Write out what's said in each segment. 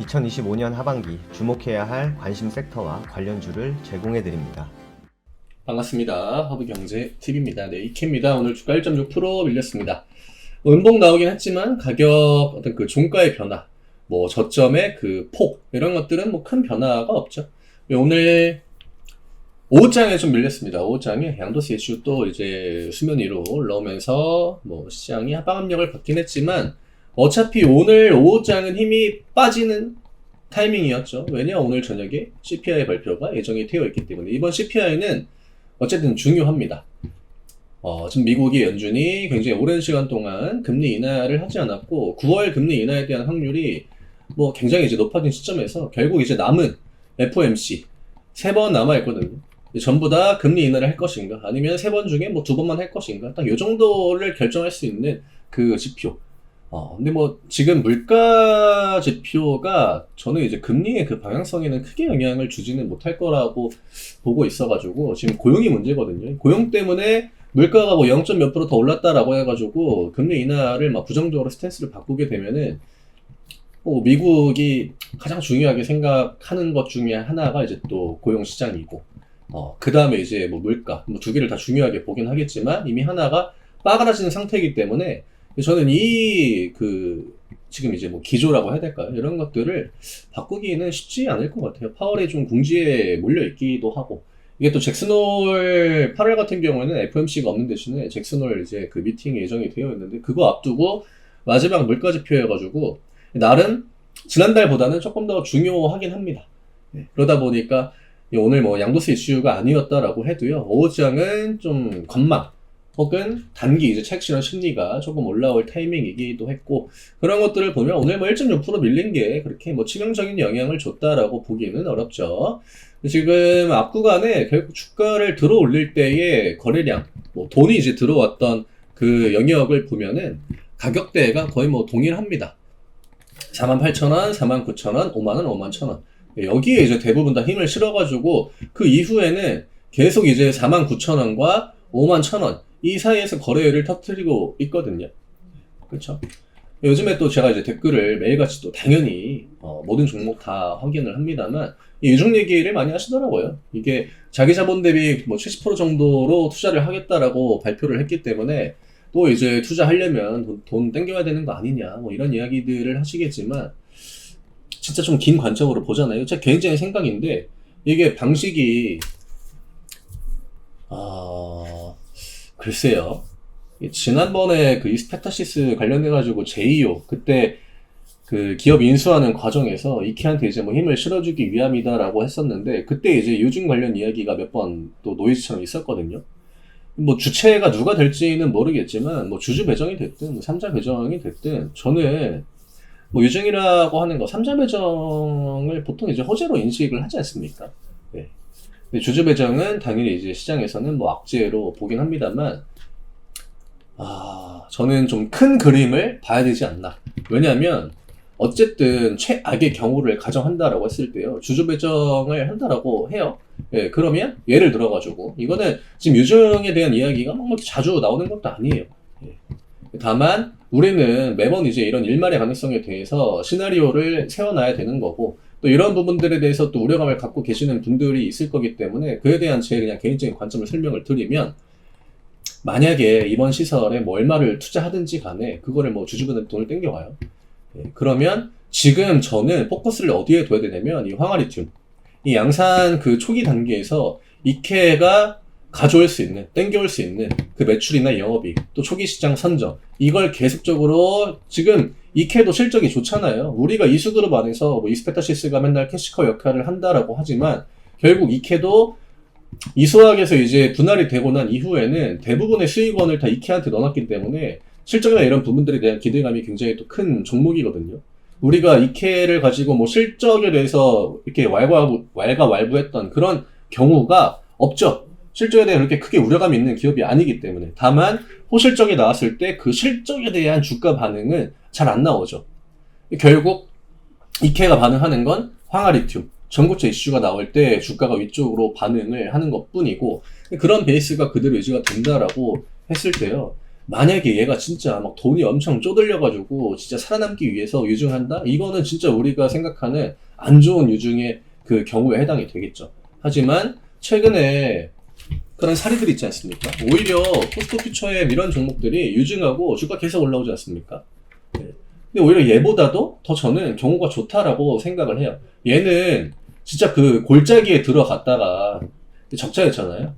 2025년 하반기 주목해야 할 관심 섹터와 관련주를 제공해 드립니다. 반갑습니다. 허브경제 TV입니다. 네, 이케입니다. 오늘 주가 1.6% 밀렸습니다. 음봉 나오긴 했지만 가격 어떤 그 종가의 변화, 뭐 저점의 그 폭 이런 것들은 뭐 큰 변화가 없죠. 네, 오늘 오후장에 좀 밀렸습니다. 오후장에 양도세 이슈 또 이제 수면 위로 올라오면서 뭐 시장이 하방 압력을 받긴 했지만 어차피 오늘 오후장은 힘이 빠지는 타이밍이었죠. 왜냐 오늘 저녁에 CPI 발표가 예정이 되어 있기 때문에 이번 CPI는 어쨌든 중요합니다. 어, 지금 미국이 연준이 굉장히 오랜 시간 동안 금리 인하를 하지 않았고 9월 금리 인하에 대한 확률이 뭐 굉장히 이제 높아진 시점에서 결국 이제 남은 FOMC 세 번 남아 있거든요. 전부 다 금리 인하를 할 것인가 아니면 세 번 중에 뭐 두 번만 할 것인가 딱 이 정도를 결정할 수 있는 그 지표. 어, 근데 뭐 지금 물가 지표가 저는 이제 금리의 그 방향성에는 크게 영향을 주지는 못할 거라고 보고 있어가지고 지금 고용이 문제거든요. 고용 때문에 물가가 뭐 0. 몇 프로 더 올랐다라고 해가지고 금리 인하를 막 부정적으로 스탠스를 바꾸게 되면은 뭐 미국이 가장 중요하게 생각하는 것 중에 하나가 이제 또 고용 시장이고 어, 그 다음에 이제 뭐 물가 뭐 두 개를 다 중요하게 보긴 하겠지만 이미 하나가 빠그라지는 상태이기 때문에 저는 이 그 지금 이제 뭐 기조라고 해야 될까요? 이런 것들을 바꾸기는 쉽지 않을 것 같아요. 파월이 좀 궁지에 몰려 있기도 하고 이게 또 잭슨홀 8월 같은 경우에는 FMC가 없는 대신에 잭슨홀 이제 그 미팅이 예정이 되어 있는데 그거 앞두고 마지막 물가 지표여가지고 나름 지난달보다는 조금 더 중요하긴 합니다. 네, 그러다 보니까 오늘 뭐 양도세 이슈가 아니었다라고 해도요 오후장은 좀 건망 혹은 단기 이제 책 실현 심리가 조금 올라올 타이밍이기도 했고 그런 것들을 보면 오늘 뭐 1.6% 밀린 게 그렇게 뭐 치명적인 영향을 줬다라고 보기는 어렵죠. 지금 앞 구간에 결국 주가를 들어 올릴 때의 거래량, 뭐 돈이 이제 들어왔던 그 영역을 보면은 가격대가 거의 뭐 동일합니다. 48,000원, 49,000원, 5만원, 5만1,000원. 여기에 이제 대부분 다 힘을 실어가지고 그 이후에는 계속 이제 49,000원과 51,000원 이 사이에서 거래를 터트리고 있거든요. 그렇죠? 요즘에 또 제가 이제 댓글을 매일같이 또 당연히 어, 모든 종목 다 확인을 합니다만 이 유중 얘기를 많이 하시더라고요. 이게 자기 자본 대비 뭐 70% 정도로 투자를 하겠다라고 발표를 했기 때문에 또 이제 투자하려면 돈, 돈 땡겨야 되는 거 아니냐 뭐 이런 이야기들을 하시겠지만 진짜 좀 긴 관점으로 보잖아요. 제 개인적인 생각인데 이게 방식이 아 글쎄요. 지난번에 그 이스페타시스 관련돼가지고 제이오 그때 그 기업 인수하는 과정에서 이케한테 이제 뭐 힘을 실어주기 위함이다라고 했었는데 그때 이제 요즘 관련 이야기가 몇 번 또 노이즈처럼 있었거든요. 뭐 주체가 누가 될지는 모르겠지만 뭐 주주 배정이 됐든 뭐 삼자 배정이 됐든 저는 뭐 유증이라고 하는 거 삼자 배정을 보통 이제 호재로 인식을 하지 않습니까? 네. 주주 배정은 당연히 이제 시장에서는 뭐 악재로 보긴 합니다만 아 저는 좀 큰 그림을 봐야 되지 않나. 왜냐하면 어쨌든 최악의 경우를 가정한다라고 했을 때요 주주 배정을 한다라고 해요. 예, 그러면 예를 들어가지고 이거는 지금 유증에 대한 이야기가 막 자주 나오는 것도 아니에요. 예. 다만 우리는 매번 이제 이런 일말의 가능성에 대해서 시나리오를 세워놔야 되는 거고 또 이런 부분들에 대해서 또 우려감을 갖고 계시는 분들이 있을 거기 때문에 그에 대한 제 그냥 개인적인 관점을 설명을 드리면 만약에 이번 시설에 뭐 얼마를 투자하든지 간에 그거를 뭐 주주분들 돈을 땡겨와요. 예, 그러면 지금 저는 포커스를 어디에 둬야 되냐면 이 황아리튬 이 양산 그 초기 단계에서 이케가 가져올 수 있는, 땡겨올 수 있는 그 매출이나 영업이익, 또 초기 시장 선정, 이걸 계속적으로 지금 이케도 실적이 좋잖아요. 우리가 이수그룹 안에서 뭐 이스페타시스가 맨날 캐시커 역할을 한다라고 하지만 결국 이케도 이수학에서 이제 분할이 되고 난 이후에는 대부분의 수익원을 다 이케한테 넣어놨기 때문에 실적이나 이런 부분들에 대한 기대감이 굉장히 또 큰 종목이거든요. 우리가 이케를 가지고 뭐 실적에 대해서 이렇게 왈가, 왈가왈부했던 그런 경우가 없죠. 실적에 대해 그렇게 크게 우려감이 있는 기업이 아니기 때문에 다만 호실적이 나왔을 때 그 실적에 대한 주가 반응은 잘 안 나오죠. 결국 이케가 반응하는 건 황아리튬, 전고체 이슈가 나올 때 주가가 위쪽으로 반응을 하는 것 뿐이고 그런 베이스가 그대로 유지가 된다라고 했을 때요. 만약에 얘가 진짜 막 돈이 엄청 쪼들려가지고 진짜 살아남기 위해서 유증한다? 이거는 진짜 우리가 생각하는 안 좋은 유증의 그 경우에 해당이 되겠죠. 하지만 최근에 그런 사례들 있지 않습니까? 오히려 포스코 퓨처의 이런 종목들이 유증하고 주가 계속 올라오지 않습니까? 네. 근데 오히려 얘보다도 더 저는 경우가 좋다라고 생각을 해요. 얘는 진짜 그 골짜기에 들어갔다가 적자였잖아요.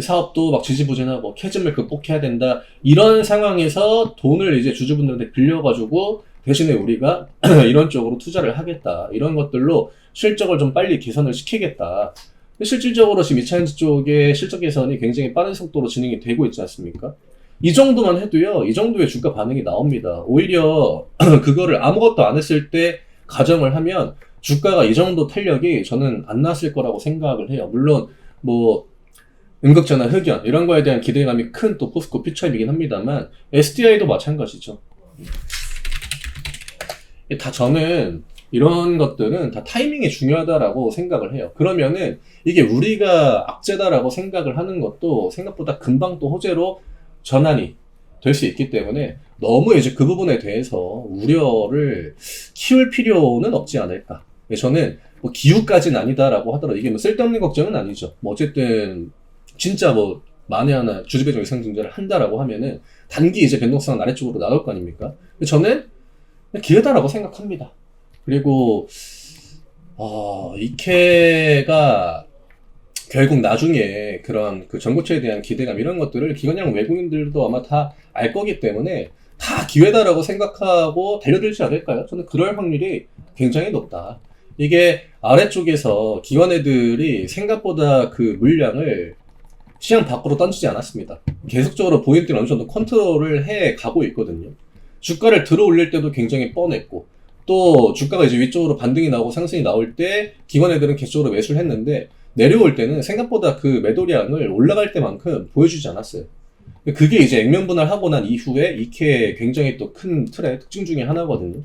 사업도 막 지지부진하고 캐즘을 극복해야 된다. 이런 상황에서 돈을 이제 주주분들한테 빌려가지고 대신에 우리가 이런 쪽으로 투자를 하겠다. 이런 것들로 실적을 좀 빨리 개선을 시키겠다. 실질적으로 지금 이차전지 쪽의 실적 개선이 굉장히 빠른 속도로 진행이 되고 있지 않습니까? 이 정도만 해도요, 이 정도의 주가 반응이 나옵니다. 오히려 그거를 아무것도 안 했을 때 가정을 하면 주가가 이 정도 탄력이 저는 안 났을 거라고 생각을 해요. 물론 뭐 음극전화 흑연 이런 거에 대한 기대감이 큰 또 포스코 퓨처이긴 합니다만 SDI도 마찬가지죠. 다 저는 이런 것들은 다 타이밍이 중요하다라고 생각을 해요. 그러면은 이게 우리가 악재다라고 생각을 하는 것도 생각보다 금방 또 호재로 전환이 될 수 있기 때문에 너무 이제 그 부분에 대해서 우려를 키울 필요는 없지 않을까. 저는 뭐 기후까지는 아니다라고 하더라도 이게 뭐 쓸데없는 걱정은 아니죠. 뭐 어쨌든 진짜 뭐 만에 하나 주주배정 이상 증자를 한다라고 하면은 단기 이제 변동성은 아래쪽으로 나올 거 아닙니까? 저는 기회다라고 생각합니다. 그리고 어, 이케가 결국 나중에 그런 그 전고체에 대한 기대감 이런 것들을 기관형 외국인들도 아마 다 알 거기 때문에 다 기회다라고 생각하고 달려들지 않을까요? 저는 그럴 확률이 굉장히 높다. 이게 아래쪽에서 기관 애들이 생각보다 그 물량을 시장 밖으로 던지지 않았습니다. 계속적으로 보인들이 어느 정도 컨트롤을 해 가고 있거든요. 주가를 들어 올릴 때도 굉장히 뻔했고, 또 주가가 이제 위쪽으로 반등이 나오고 상승이 나올 때 기관 애들은 계속적으로 매수를 했는데, 내려올 때는 생각보다 그 매도량을 올라갈 때만큼 보여주지 않았어요. 그게 이제 액면 분할 하고 난 이후에 이케의 굉장히 또 큰 틀의 특징 중에 하나거든요.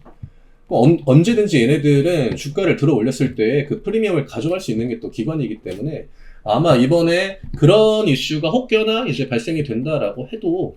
언, 언제든지 얘네들은 주가를 들어 올렸을 때 그 프리미엄을 가져갈 수 있는 게 또 기관이기 때문에 아마 이번에 그런 이슈가 혹여나 이제 발생이 된다라고 해도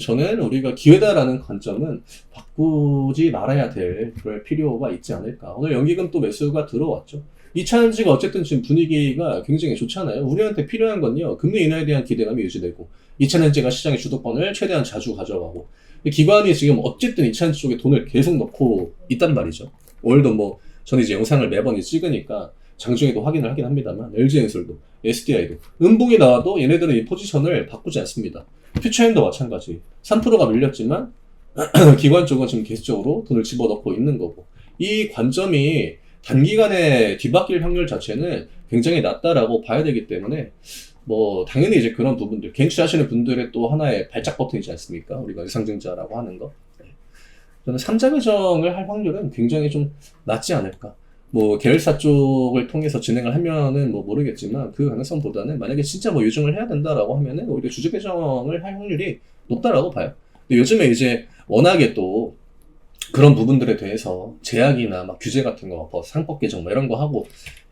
저는 우리가 기회다라는 관점은 바꾸지 말아야 될 그럴 필요가 있지 않을까. 오늘 연기금 또 매수가 들어왔죠. 이 차은지가 어쨌든 지금 분위기가 굉장히 좋잖아요. 우리한테 필요한 건요. 금리 인하에 대한 기대감이 유지되고 이차전지가 시장의 주도권을 최대한 자주 가져가고 기관이 지금 어쨌든 이차전지 쪽에 돈을 계속 넣고 있단 말이죠. 오늘도 뭐 저는 이제 영상을 매번 찍으니까 장중에도 확인을 하긴 합니다만 LG엔솔도 SDI도 음봉이 나와도 얘네들은 이 포지션을 바꾸지 않습니다. 퓨처엔도 마찬가지 3%가 밀렸지만 기관 쪽은 지금 계속적으로 돈을 집어넣고 있는 거고 이 관점이 단기간에 뒤바뀔 확률 자체는 굉장히 낮다라고 봐야 되기 때문에 뭐 당연히 이제 그런 부분들 개인 투자하시는 분들의 또 하나의 발작 버튼이지 않습니까? 우리가 유상증자라고 하는 거. 네. 저는 3자 배정을 할 확률은 굉장히 좀 낮지 않을까. 뭐 계열사 쪽을 통해서 진행을 하면은 뭐 모르겠지만 그 가능성보다는 만약에 진짜 뭐 유증을 해야 된다라고 하면은 오히려 주주 배정을 할 확률이 높다라고 봐요. 근데 요즘에 이제 워낙에 또 그런 부분들에 대해서 제약이나 막 규제 같은 거, 뭐 상법 개정 뭐 이런 거 하고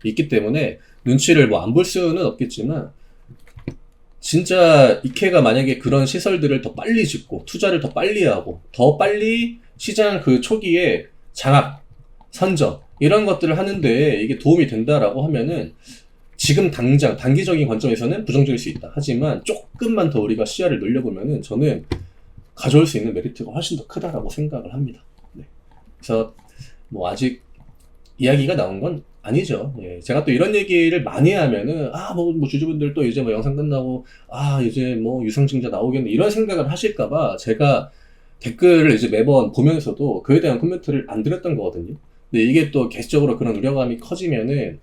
있기 때문에 눈치를 뭐 안 볼 수는 없겠지만 진짜 이케가 만약에 그런 시설들을 더 빨리 짓고 투자를 더 빨리 하고 더 빨리 시장 그 초기에 장악, 선점 이런 것들을 하는데 이게 도움이 된다라고 하면은 지금 당장 단기적인 관점에서는 부정적일 수 있다. 하지만 조금만 더 우리가 시야를 늘려보면은 저는 가져올 수 있는 메리트가 훨씬 더 크다라고 생각을 합니다. 네. 그래서 뭐 아직 이야기가 나온 건 아니죠. 예. 제가 또 이런 얘기를 많이 하면은 아뭐 뭐 주주분들 또 이제 뭐 영상 끝나고 아 이제 뭐 유상증자 나오겠네 이런 생각을 하실까봐 제가 댓글을 이제 매번 보면서도 그에 대한 코멘트를 안 드렸던 거거든요. 근데 이게 또 계속적으로 그런 우려감이 커지면은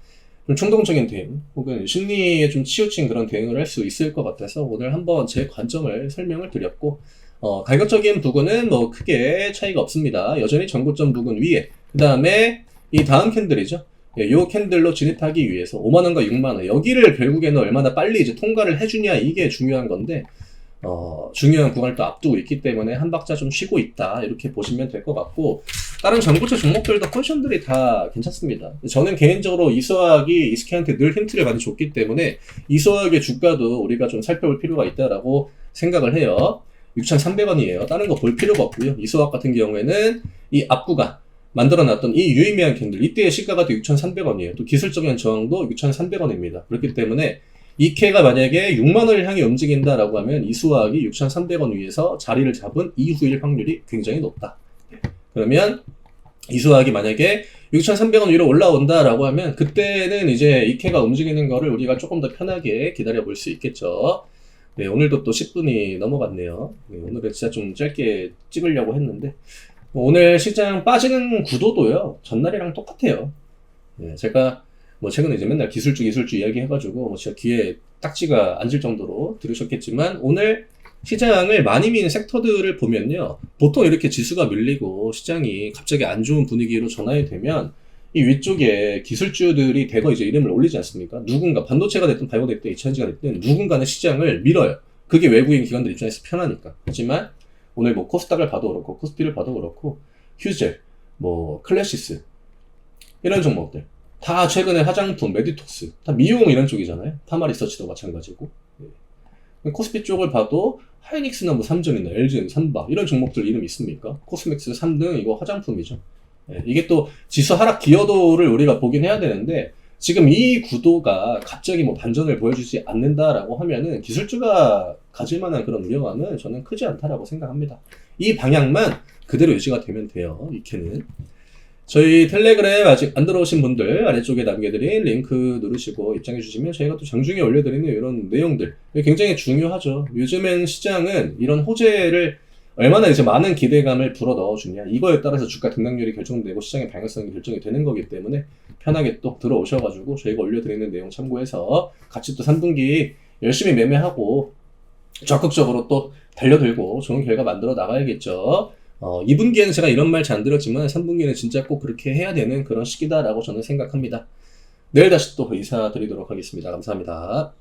좀 충동적인 대응 혹은 심리에 좀 치우친 그런 대응을 할 수 있을 것 같아서 오늘 한번 제 관점을 설명을 드렸고 어, 가격적인 부분은 뭐 크게 차이가 없습니다. 여전히 전고점 부분 위에 그 다음에 이 다음 캔들이죠. 예, 요 캔들로 진입하기 위해서 5만원과 6만원 여기를 결국에는 얼마나 빨리 이제 통과를 해주냐 이게 중요한 건데 어, 중요한 구간을 또 앞두고 있기 때문에 한 박자 좀 쉬고 있다 이렇게 보시면 될 것 같고 다른 전고체 종목들도 컨디션들이 다 괜찮습니다. 저는 개인적으로 이소학이 이스케한테 늘 힌트를 많이 줬기 때문에 이소학의 주가도 우리가 좀 살펴볼 필요가 있다라고 생각을 해요. 6,300원이에요. 다른 거 볼 필요가 없고요. 이수학 같은 경우에는 이 앞구간 만들어놨던 이 유의미한 캔들 이때의 시가가 또 6,300원이에요. 또 기술적인 저항도 6,300원입니다. 그렇기 때문에 이케가 만약에 6만 원을 향해 움직인다라고 하면 이수학이 6,300원 위에서 자리를 잡은 이후일 확률이 굉장히 높다. 네. 그러면 이수학이 만약에 6,300원 위로 올라온다라고 하면 그때는 이제 이케가 움직이는 거를 우리가 조금 더 편하게 기다려 볼 수 있겠죠. 네, 오늘도 또 10분이 넘어갔네요. 네, 오늘은 진짜 좀 짧게 찍으려고 했는데 오늘 시장 빠지는 구도도요 전날이랑 똑같아요. 네, 제가 뭐 최근에 이제 맨날 기술주 기술주 이야기 해가지고 뭐 진짜 귀에 딱지가 앉을 정도로 들으셨겠지만 오늘 시장을 많이 미는 섹터들을 보면요 보통 이렇게 지수가 밀리고 시장이 갑자기 안 좋은 분위기로 전환이 되면 이 위쪽에 기술주들이 대거 이제 이름을 올리지 않습니까? 누군가 반도체가 됐든 바이오 됐든 HNG가 됐든 누군가는 시장을 밀어요. 그게 외국인 기관들 입장에서 편하니까. 하지만 오늘 뭐 코스닥을 봐도 그렇고 코스피를 봐도 그렇고 휴젤, 뭐 클래시스 이런 종목들 다 최근에 화장품, 메디톡스 다 미용 이런 쪽이잖아요. 파마 리서치도 마찬가지고 예. 코스피 쪽을 봐도 하이닉스나 뭐 삼전이나 LG는 삼바 이런 종목들 이름 있습니까? 코스맥스 3등 이거 화장품이죠. 예, 이게 또 지수 하락 기여도를 우리가 보긴 해야 되는데 지금 이 구도가 갑자기 뭐 반전을 보여주지 않는다라고 하면은 기술주가 가질 만한 그런 우려감은 저는 크지 않다라고 생각합니다. 이 방향만 그대로 유지가 되면 돼요. 이케는. 저희 텔레그램 아직 안 들어오신 분들 아래쪽에 남겨드린 링크 누르시고 입장해 주시면 저희가 또 장중에 올려드리는 이런 내용들 굉장히 중요하죠. 요즘엔 시장은 이런 호재를 얼마나 이제 많은 기대감을 불어 넣어주냐 이거에 따라서 주가 등락률이 결정되고 시장의 방향성이 결정이 되는 거기 때문에 편하게 또 들어오셔가지고 저희가 올려드리는 내용 참고해서 같이 또 3분기 열심히 매매하고 적극적으로 또 달려들고 좋은 결과 만들어 나가야겠죠. 어, 2분기에는 제가 이런 말 잘안 들었지만 3분기는 진짜 꼭 그렇게 해야 되는 그런 시기다라고 저는 생각합니다. 내일 다시 또 인사드리도록 하겠습니다. 감사합니다.